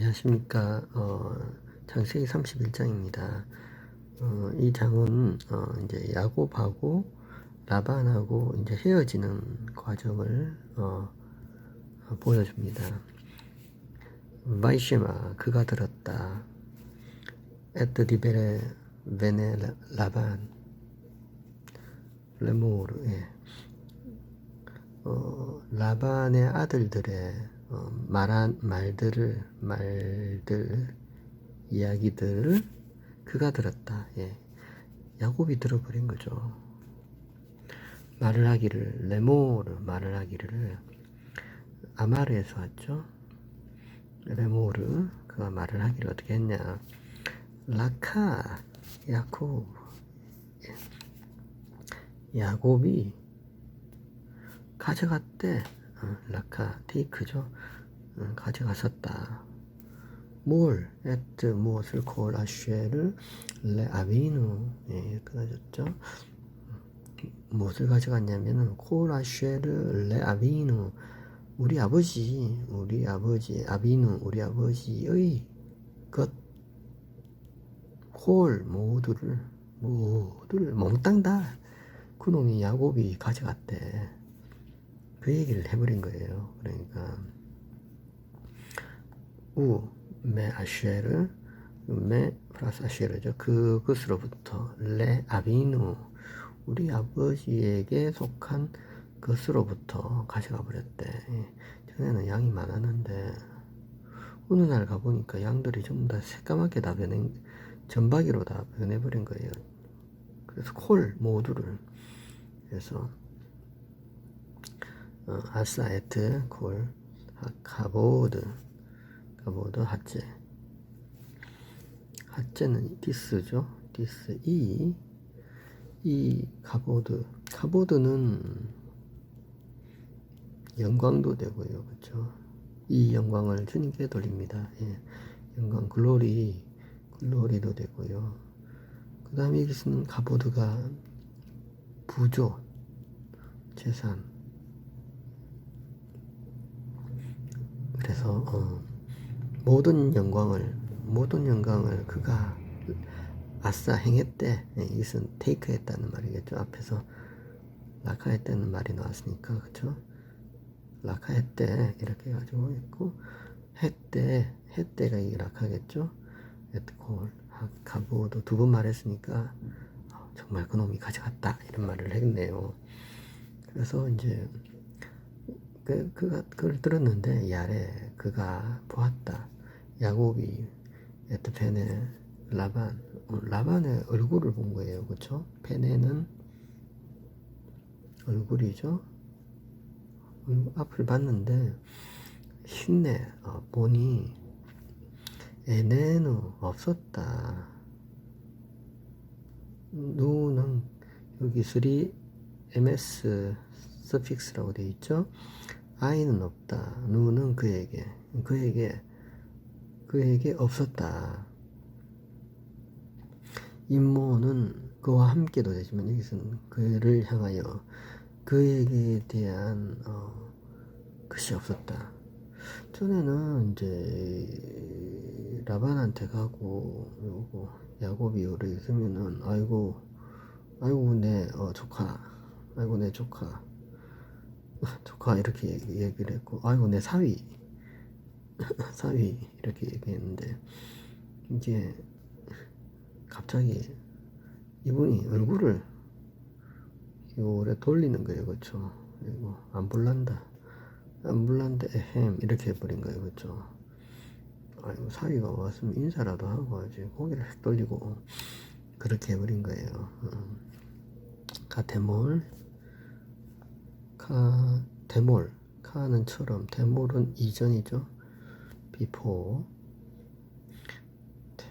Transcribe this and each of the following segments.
안녕하십니까. 어, 창세기 31장입니다. 어, 이 장은 어, 이제 야곱하고 라반하고 이제 헤어지는 과정을 어, 어, 보여줍니다. 바이쉐마 그가 들었다. 에트 디베레 베네 라- 라반 레모르 예. 어, 라반의 아들들의 어, 말한 말들을 말들 이야기들을 그가 들었다. 예. 야곱이 들어버린 거죠. 말을 하기를 레모르 말을 하기를 아마르에서 왔죠. 레모르 그가 말을 하기를 어떻게 했냐? 라카 야곱 예. 야곱이 가져갔대. 어, 라카 테이크죠. 어, 가져갔었다. 뭘, 에트 무엇을 콜 아쉐를 레 아비누 예, 끊어졌죠. 무엇을 가져갔냐면은 콜 아쉐를 레 아비누 우리 아버지, 우리 아버지 아비누 우리 아버지의 것콜 모두를 모두를 몽땅 다 그놈이 야곱이 가져갔대. 그 얘기를 해버린 거예요. 그러니까 우, 메 아쉐르, 메 플러스 아쉐르죠. 그것으로부터 레 아비누 우리 아버지에게 속한 것으로부터 가져가 버렸대. 예. 전에는 양이 많았는데 어느 날 가보니까 양들이 전부 다 새까맣게 다 변해 전박이로 다 변해버린 거예요. 그래서 콜 모두를 그래서 어, 아사에트 콜 하- 카보드. 카보드 하체. 하체는 디스죠? 디스 이. 이 카보드. 카보드는 영광도 되고요. 그렇죠 이 영광을 주님께 돌립니다. 예. 영광 글로리 글로리도 되고요. 그 다음에 여기 쓰는 카보드가 부조 재산 그래서 어, 모든 영광을 모든 영광을 그가 아싸 행했대. 예, 이것은 테이크했다는 말이겠죠. 앞에서 라카했다는 말이 나왔으니까 그쵸? 라카했대. 이렇게 가지고 있고 했대. 했대가 이 라카겠죠? 에트콜 가보도 두 번 말했으니까 어, 정말 그놈이 가져갔다. 이런 말을 했네요. 그래서 이제 그, 그가 그걸 들었는데 이 아래 그가 보았다. 야곱이 에트페네 라반 어, 라반의 얼굴을 본 거예요, 그렇죠? 페네는 얼굴이죠. 얼굴 앞을 봤는데 신내 어, 보니 에네는 없었다. 누는 여기 3 ms 서픽스라고 되어 있죠. 아이는 없다. 누는 그에게 그에게 그에게 없었다. 임모는 그와 함께도 되지만 여기서는 그를 향하여 그에게 대한 어, 것이 없었다. 전에는 이제 라반한테 가고 요거 야곱이 요래 있으면은 아이고 아이고 내 어, 조카 아이고 내 조카 조카 이렇게 얘기- 얘기를 했고 아이고 내 사위. 사위 이렇게 얘기했는데 이제 갑자기 이분이 얼굴을 요래 돌리는 거예요 그쵸? 그리고 안 불란다. 안 불란다 에헴. 이렇게 해버린 거예요 그쵸? 아이고 사위가 왔으면 인사라도 하고 하지 고개를 휙 돌리고 그렇게 해버린 거예요. 음. 가테몰 카 데몰 카는 처럼 데몰은 이전이죠. 비포 데,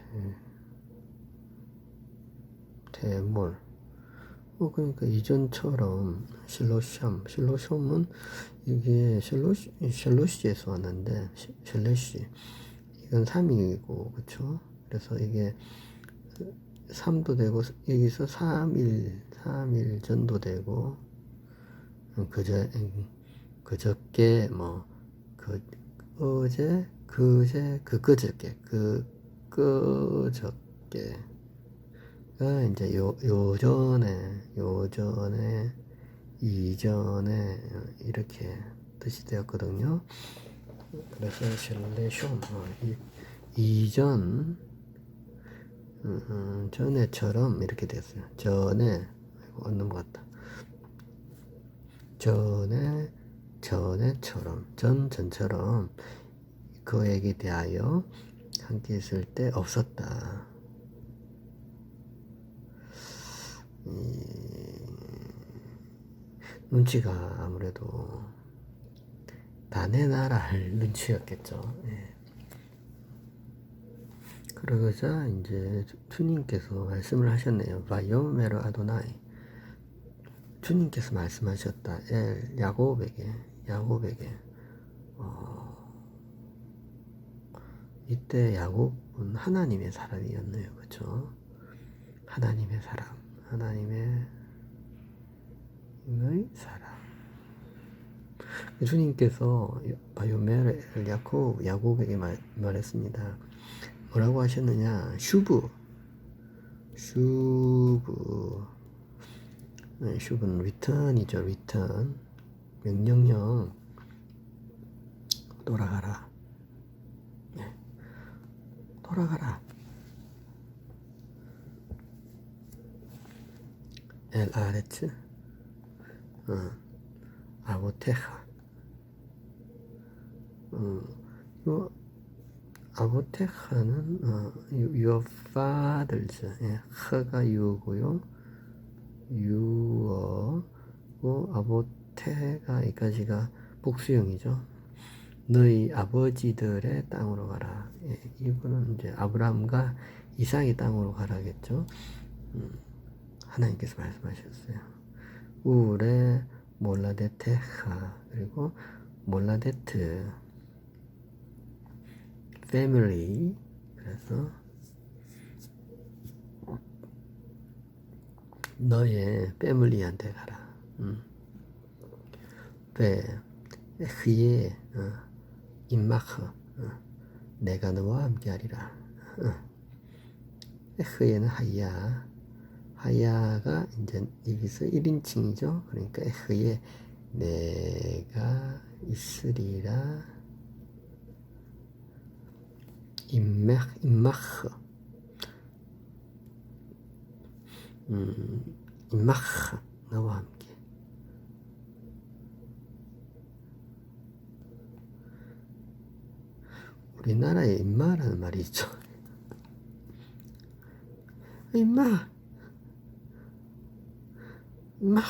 데몰. 어 그러니까 이전처럼 실로샴 실로샴은 이게 실로시 실로시에서 왔는데 시- 실레시. 이건 3이고 그쵸? 그래서 이게 3도 되고 여기서 3일 3일 전도 되고 어, 그저 음, 그저께 뭐 그 어제 그제 그 그저께 그 그저께 가 이제 요 요전에 요전에 이전에 이렇게 뜻이 되었거든요. 그래서 셀레숑 어, 이, 이전 음, 음, 전에처럼 이렇게 됐어요. 전에 안 넘어갔다. 전에 전에처럼 전 전처럼 그에게 대하여 함께 있을 때 없었다. 이, 눈치가 아무래도 나네 나라 할 눈치였겠죠. 예. 그러자 이제 주님께서 말씀을 하셨네요. 바이오메로 아도나이. 주님께서 말씀하셨다. 엘 야곱에게 야곱에게 어, 이때 야곱은 하나님의 사람이었네요. 그렇죠? 하나님의 사람, 하나님의 의 사람. 주님께서 바이오멜 야곱 야곱에게 말, 말했습니다. 뭐라고 하셨느냐? 슈브, 슈브. 네, 슈브는 return이죠. return. 명령형 돌아가라. 네. 돌아가라. 엘 아레츠. 어. 아보테하. 어, 요 아보테하는 어, your fathers. 예, 하가 유고요. 유어고 아보테가 이까지가 복수형이죠. 너희 아버지들의 땅으로 가라. 예, 이분은 이제 아브라함과 이삭의 땅으로 가라겠죠. 음, 하나님께서 말씀하셨어요. 우레 몰라데테하 그리고 몰라데트 패밀리 그래서 너의 패밀리한테 가라. 음. 왜 그의 어, 임마크 어, 내가 너와 함께하리라. 어. 에흐에는 하야 하야가 이제 여기서 1인칭이죠. 그러니까 에흐에 내가 있으리라. 임맥 임마크 음, 임마크 나와 함께 우리나라에 임마라는 말이 있죠. 임마, 임마.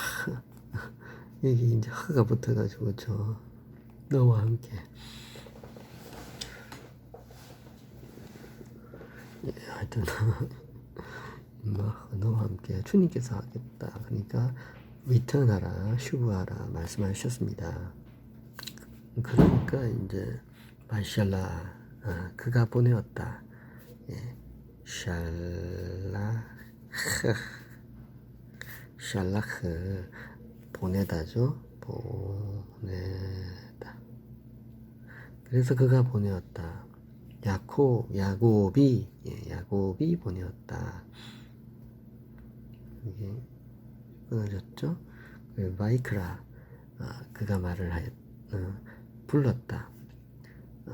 여기 이제 허가 붙어가지고 저 너와 함께. 예, 하여튼 너와 함께 주님께서 하겠다. 그러니까 리턴하라, 슈브하라 말씀하셨습니다. 그러니까 이제 마샬라 아, 그가 보내었다. 예. 샬라흐 샬라흐 보내다죠. 보내다. 그래서 그가 보내었다. 야코 야곱이 예, 야곱이 보내었다. 이게 끊어졌죠. 그 마이크라 아, 그가 말을 하였 어, 불렀다. 어,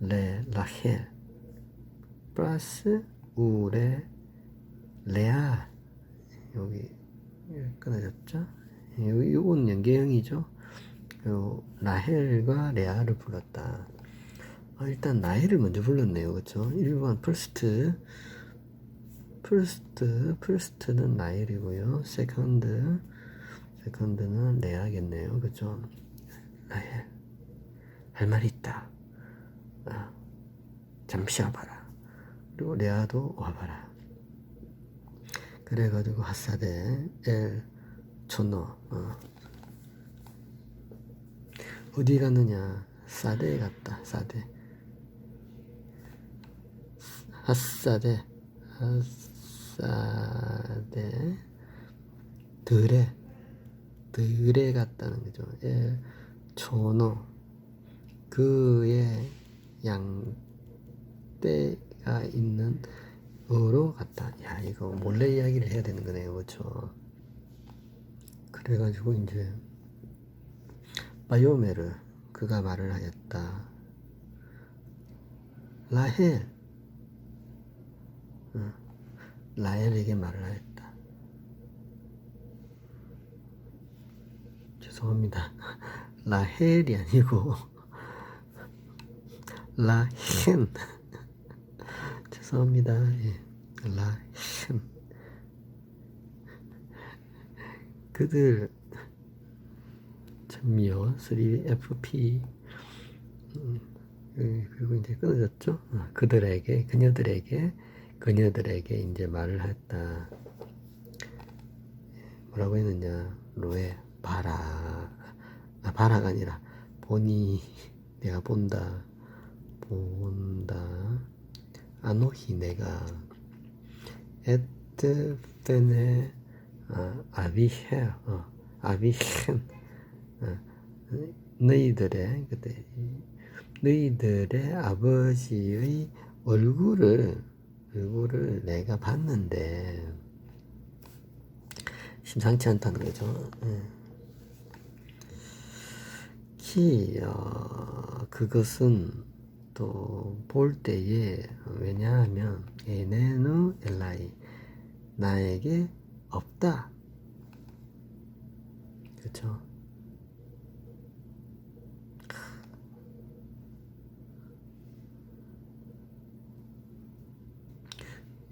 레 라헬 플러스 우레 레아 여기 끊어졌죠? 여기 이건 연계형이죠. 요 라헬과 레아를 불렀다. 아, 일단 라헬을 먼저 불렀네요, 그렇죠? 1번 풀스트 풀스트 풀스트는 라헬이고요. 세컨드 세컨드는 레아겠네요, 그렇죠? 라헬 할 말이 있다. 아, 잠시 와봐라. 그리고 레아도 와봐라. 그래가지고 핫사데 엘 초노 어. 어디 갔느냐 사대에 갔다 사대 핫사데 핫 사데 들에 들에 갔다는 거죠 엘 초노 그의 양떼가 있는 어로 갔다. 야 이거 몰래 이야기를 해야 되는 거네요, 그렇죠? 그래가지고 이제 바이오메르 그가 말을 하였다. 라헬 어, 라헬에게 말을 하였다. 죄송합니다. 라헬이 아니고 라헨 죄송합니다. 예. 라헨 그들 전미어 3FP 음, 예, 그리고 이제 끊어졌죠. 어, 그들에게 그녀들에게 그녀들에게 이제 말을 했다. 뭐라고 했느냐? 로에 봐라. 아 봐라가 아니라 보니. 내가 본다. 본다. 아노히 내가. 에트 페네 아, 어, 아비헨. 어, 너희들의 그때 너희들의 아버지의 얼굴을 얼굴을 내가 봤는데 심상치 않다는 거죠. 예. 키, 어, 그것은 또 볼 때에 왜냐하면 에네누 엘라이 나에게 없다. 그렇죠?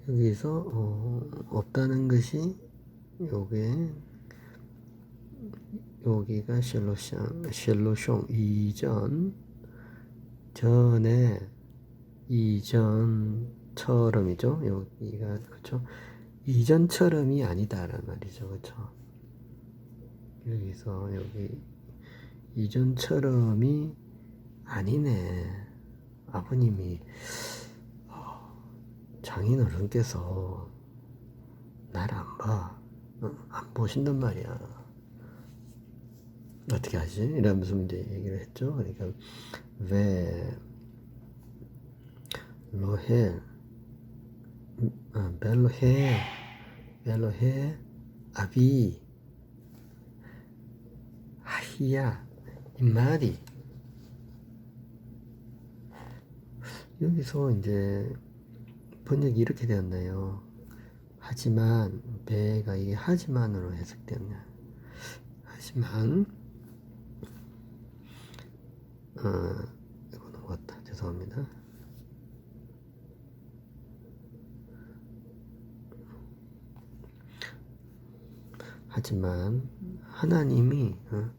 여기서 어, 없다는 것이 요게 여기가 셜로샹 셜로숑 이전 전에 이전처럼이죠. 여기가 그렇죠 이전처럼이 아니다란 말이죠. 그렇죠 여기서 여기 이전처럼이 아니네. 아버님이 어, 장인 어른께서 나를 안 봐. 어, 안 보신단 말이야. 어떻게 하지? 이러면서 이제 얘기를 했죠. 그러니까 왜 로헬 아, 벨로헤 벨로헤 아비 하히야 이 말이 여기서 이제 번역이 이렇게 되었나요? 하지만 배가 이게 하지만으로 해석되었냐? 하지만 어 이거 넘어갔다. 죄송합니다. 하지만 하나님이 어,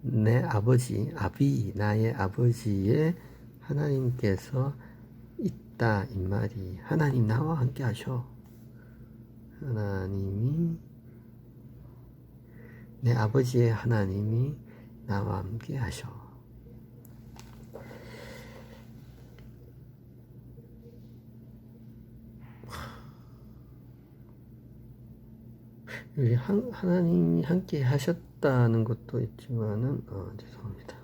내 아버지 아비 나의 아버지의 하나님께서 있다 이 말이 하나님 나와 함께 하셔. 하나님이 내 아버지의 하나님이 나와 함께 하셔. 여기 한, 하나님이 함께 하셨다는 것도 있지만은 어, 죄송합니다.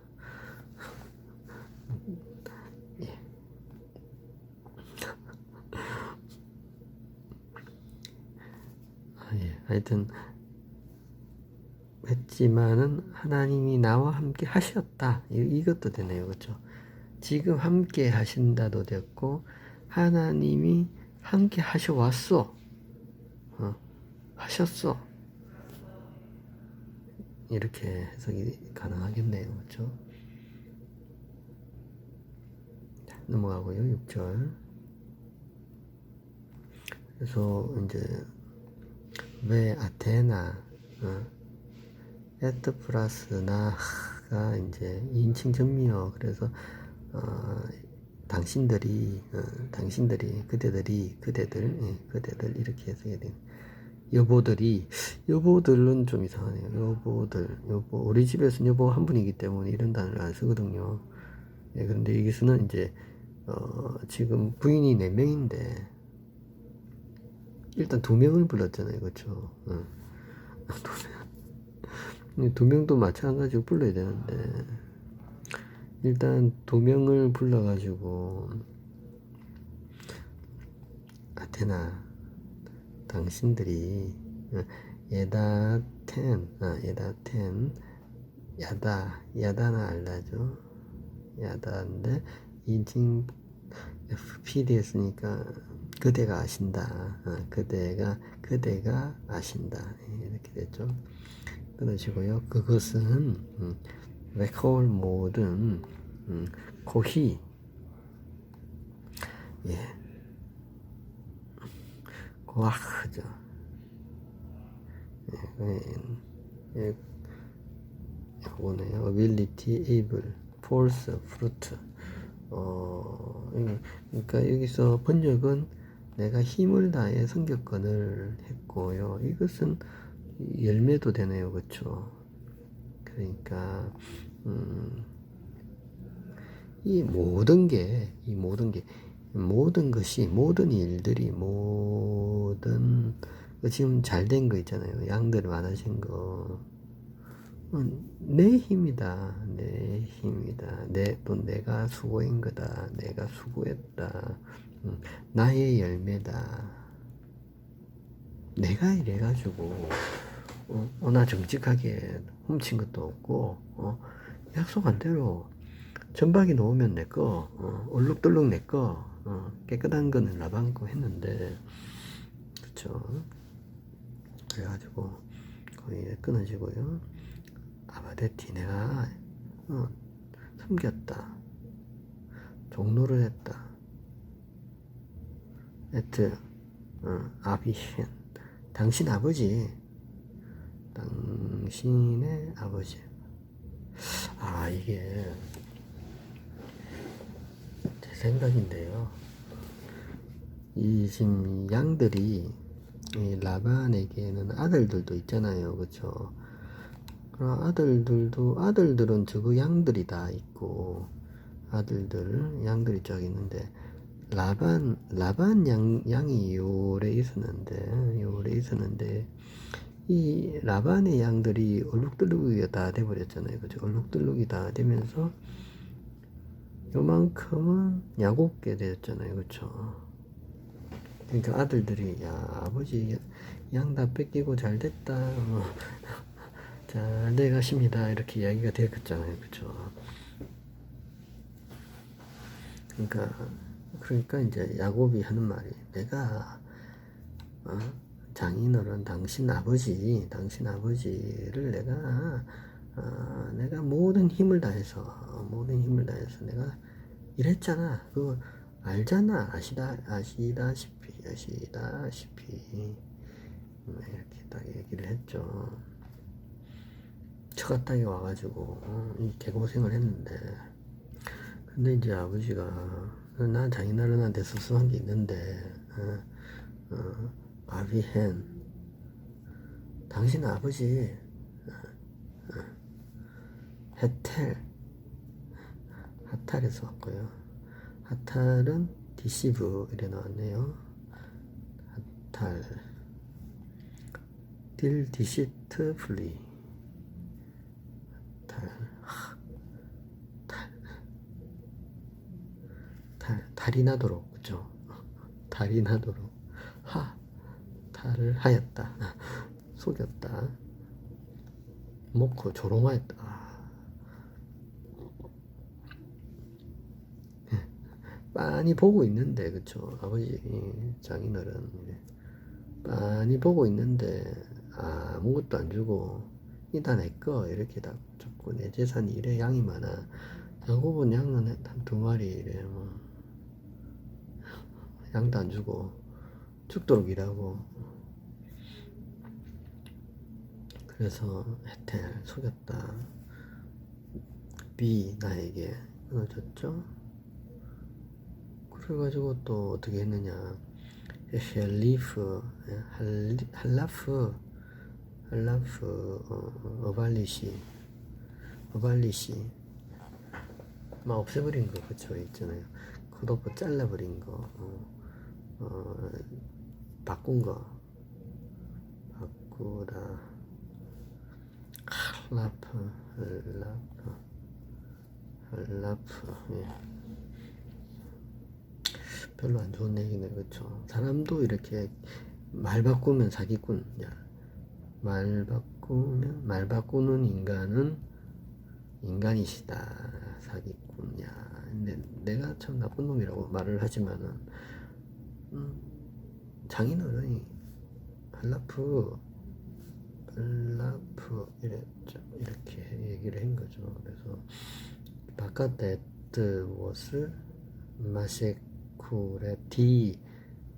예. 아, 예. 하여튼 했지만은 하나님이 나와 함께 하셨다. 이, 이것도 되네요. 그렇죠? 지금 함께 하신다도 됐고 하나님이 함께 하셔 왔어. 어, 하셨어. 이렇게 해석이 가능하겠네요. 그렇죠? 자, 넘어가고요. 6절. 그래서 이제 왜 아테나 어? 에트 플러스 나가 이제 인칭 전미어 그래서 어, 당신들이 어, 당신들이 그대들이 그대들 예, 그대들 이렇게 해석해야 되는 여보들이 여보들은 좀 이상하네요. 여보들 여보 우리 집에서는 여보 한 분이기 때문에 이런 단어를 안 쓰거든요. 예, 그런데 여기서는 이제 어, 지금 부인이 네 명인데 일단 두 명을 불렀잖아요 그렇죠 어. 두 명도 마찬가지로 불러야 되는데 일단 두 명을 불러가지고 아테나 당신들이 어, 예다 텐, 아, 예다 텐, 야다, 야다나 알다죠? 야다인데 인칭 FPD 했으니까 그대가 아신다. 어, 그대가 그대가 아신다. 예, 이렇게 됐죠. 끊으시고요. 그것은 음, 레콜 모든 음, 고히 예 고아크죠. 예, 예, 요거네요. ability, able, force, fruit. 어, 음, 그러니까 여기서 번역은 내가 힘을 다해 성격권을 했고요. 이것은 열매도 되네요. 그렇죠? 그러니까 음, 이 모든 게, 이 모든 게, 모든 것이, 모든 일들이, 모든, 그 지금 잘 된 거 있잖아요. 양들 많으신 거. 어, 내 힘이다. 내 힘이다. 내, 또 내가 수고인 거다. 내가 수고했다. 음, 나의 열매다. 내가 이래가지고, 어, 어, 나 정직하게 훔친 것도 없고, 어, 약속한 대로 전박이 놓으면 내 거, 어, 얼룩덜룩 내 거, 어, 깨끗한 거는 라방 거 했는데, 그쵸. 그래가지고, 거의 끊어지고요. 아바데티 내가, 어, 숨겼다. 종로를 했다. 에트, 어, 아비힌. 당신 아버지. 당신의 아버지. 아, 이게, 제 생각인데요. 이 지금 양들이 이 라반에게는 아들들도 있잖아요. 그쵸? 그럼 아들들도, 아들들은 저거 양들이 다 있고, 아들들, 양들이 쫙 있는데, 라반, 라반 양, 양이 요래 있었는데, 요래 있었는데, 이 라반의 양들이 얼룩덜룩이 다 돼버렸잖아요. 그죠? 얼룩덜룩이 다 되면서, 요만큼은 야곱게 되었잖아요. 그쵸? 그러니까 아들들이, 야, 아버지 양 다 뺏기고 잘 됐다. 뭐, 잘 돼가십니다. 이렇게 이야기가 되었잖아요. 그쵸? 그러니까, 그러니까 이제 야곱이 하는 말이, 내가, 어? 장인어른 당신 아버지, 당신 아버지를 내가, 어, 내가 모든 힘을 다해서, 모든 힘을 다해서 내가 이랬잖아. 그거 알잖아. 아시다, 아시다시피, 아시다시피. 음, 이렇게 딱 얘기를 했죠. 처갓당에 와가지고, 어, 이 개고생을 했는데, 근데 이제 아버지가, 난 장인어른한테 섭섭한 게 있는데, 어, 어, 아비헨, 당신 아버지, 어, 어, 헤텔, 하탈에서 왔고요. 하탈은 디시브 이래 나왔네요. 하탈, 딜 디시트 플리, 탈, 하, 탈, 탈, 탈이 나도록 그죠? 탈이 나도록 하, 탈을 하였다. 속였다. 먹고 조롱하였다. 빤히 보고 있는데 그쵸 아버지 장인어른 빤히 보고 있는데 아무것도 안 주고 이다 내꺼 이렇게 다 줬고 내 재산이 이래 양이 많아 야곱은 양은 한 두 마리 이래 뭐 양도 안 주고 죽도록 일하고. 그래서 헤텔 속였다. B 나에게 끊어줬죠? 그래가지고 또 어떻게 했느냐. 헬리프 할라프 할라프 어, 어발리시 어발리시. 막 없애버린 거 그쵸? 있잖아요. 컷오프 잘라버린 거. 어, 어, 바꾼 거. 바꾸다 할라프 할라프. 할라프 예. 별로 안 좋은 얘기네 그렇죠 사람도 이렇게 말 바꾸면 사기꾼 야. 말 바꾸면 말 바꾸는 인간은 인간이시다. 사기꾼 야. 근데 내가 참 나쁜 놈이라고 말을 하지만은 장인어른이 발라프 발라프 이랬죠 이렇게 얘기를 한 거죠. 그래서 바깥에 워스 마세쿠레디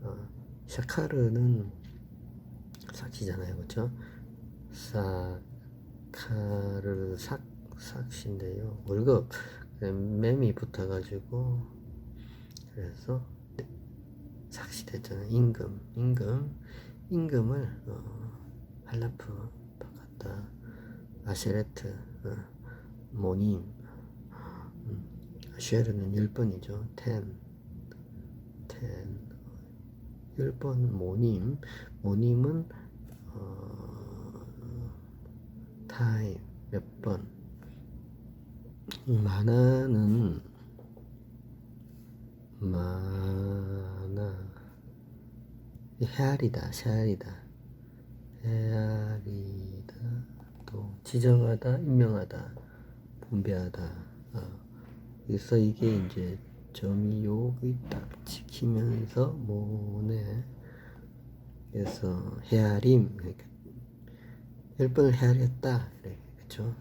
어, 샤카르는 삭시잖아요. 그렇죠 사카르 삭 삭시인데요. 월급 그 맴이 붙어가지고 그래서 삭시됐잖아요. 임금, 임금, 임금을 어, 할라프, 바갔다, 아세레트, 어, 모님, 음, 쉐르는 10번이죠. 10, 10 1번 모님, 모님은 어, 타임, 몇 번, 만화는 만화. 헤아리다, 헤아리다, 헤아리다, 또 지정하다, 임명하다, 분배하다. 어. 그래서 이게 이제 점이 여기 딱 지키면서 뭐네. 그래서 헤아림, 열 번을 헤아렸다, 그래, 그렇죠?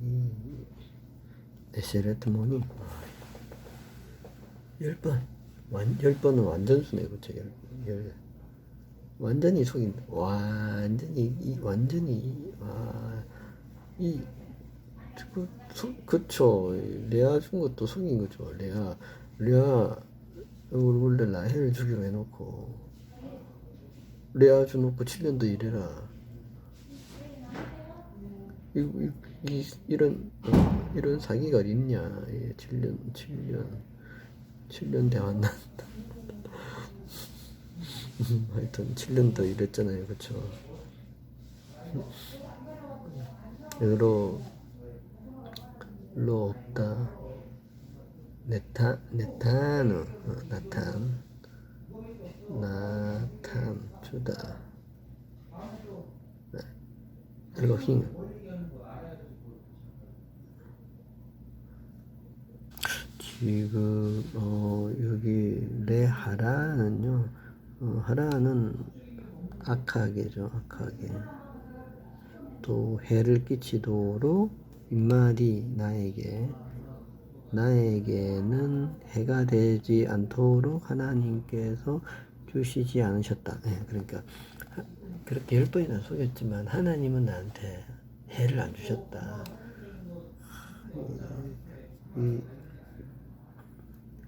이 에셀레트 모닝. 열 번. 완, 10번은 완전수네, 그렇죠? 10, 완전히 속인, 완전히, 이, 완전히, 와, 이, 그, 소, 그쵸. 레아 준 것도 속인 거죠. 레아, 레아, 원래 라헬 죽이려 해놓고, 레아 주놓고 7년도 일해라. 이, 이, 이, 이런, 어, 이런 사기가 있냐. 예, 7년, 7년. 7년 돼 만났다. 하여튼 7년 더 일했잖아요, 그쵸? 으로, 로 없다. 네타, 네타누, 어, 나탄, 나탄, 주다. 네. 일로 힝. 지금 어, 여기 레하라는요. 어, 하라는 악하게죠. 악하게. 또 해를 끼치도록 인마디 나에게 나에게는 해가 되지 않도록 하나님께서 주시지 않으셨다. 네, 그러니까 그렇게 열 번이나 속였지만 하나님은 나한테 해를 안 주셨다. 이, 이,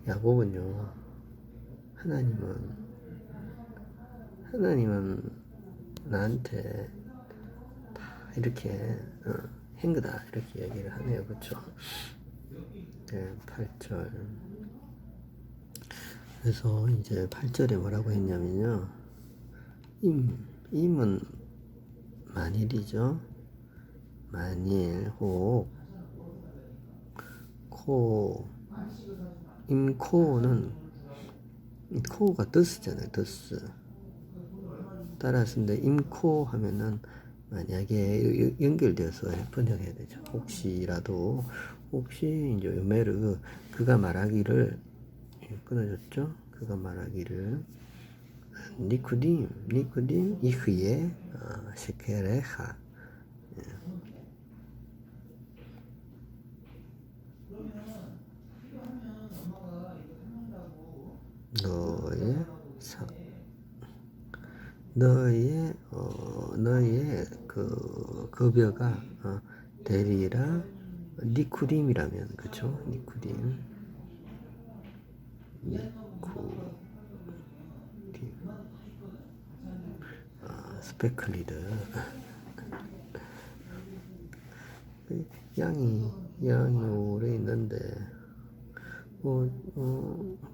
야곱은요, 하나님은, 하나님은 나한테 다 이렇게, 어, 행그다, 이렇게 얘기를 하네요. 그쵸? 네, 8절. 그래서 이제 8절에 뭐라고 했냐면요. 임, 임은 만일이죠. 만일, 혹, 코, 임코어는 코어가 뜻이잖아요. 뜻. 따라서 근데 임코 하면은 만약에 연결되어서 번역해야 되죠. 혹시라도 혹시 이제 요메르 그가 말하기를 예, 끊어졌죠. 그가 말하기를 니쿠딤 니쿠딤 이흐에 세케레하 어, 너의 사, 너의 어, 너의 그 급여가 어, 되리라 니쿠림이라면 그쵸? 니쿠림. 니쿠림. 아, 스페클리드. 그 양이 양이 오래 있는데 뭐, 어, 어,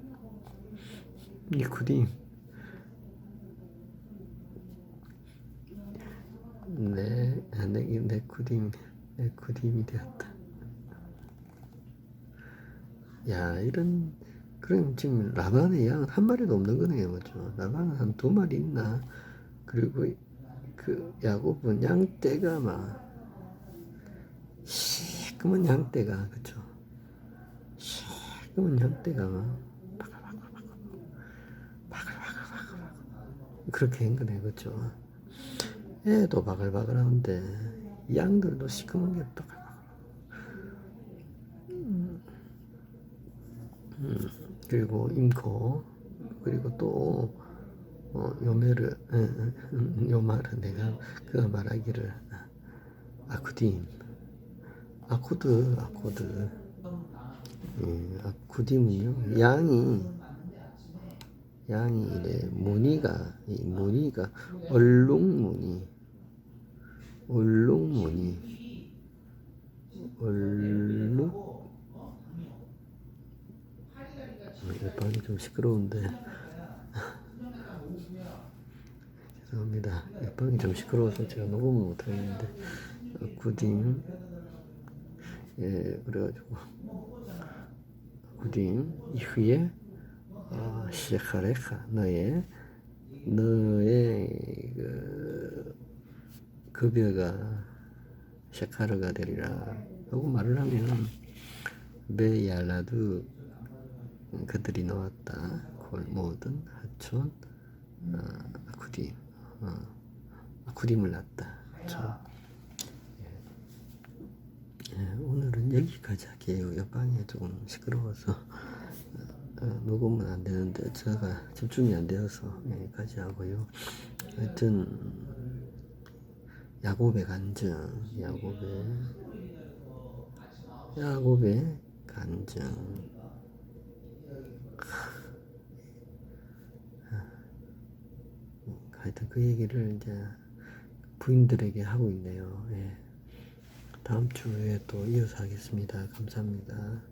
니쿠딤 네, 아, 네, 네쿠딤 네쿠딤이 되었다. 야 이런 그럼 지금 라반의 양은 한 마리도 없는 거네요, 그죠? 라반은 한 두 마리 있나? 그리고 그 야곱은 양떼가 막 시커먼 양떼가 그죠? 시커먼 양떼가 막 바글바글바글 바글바글바글 그렇게 한 거네, 그죠? 애도 바글바글한데 양들도 시커먼 게 바글바글. 음, 그리고 임코 그리고 또 어, 음, 요 말은 내가 그가 말하기를 아쿠딤 아코드 아코드 예, 아쿠딤은요 양이 양이 이래 무늬가 이 무늬가 얼룩무늬 얼룩무늬 얼룩 이 방이 좀 시끄러운데. 죄송합니다. 이 방이 좀 시끄러워서 제가 녹음을 못하겠는데. 어, 구딤 예 그래가지고. 구딤 이후에 어, 시카레카 너의 너의 그 급여가 샤카르가 되리라 하고 말을 하면 베야라도 그들이 나왔다. 골 모든 하촌 어, 아쿠디 어, 낳았다. 그렇죠? 예, 오늘은 여기까지 할게요. 옆방이 조금 시끄러워서 어, 녹음은 안 되는데 제가 집중이 안 되어서 여기까지 하고요. 하여튼 야곱의 간증, 야곱의 야곱의 간증. 하여튼 그 얘기를 이제 부인들에게 하고 있네요. 예. 다음 주에 또 이어서 하겠습니다. 감사합니다.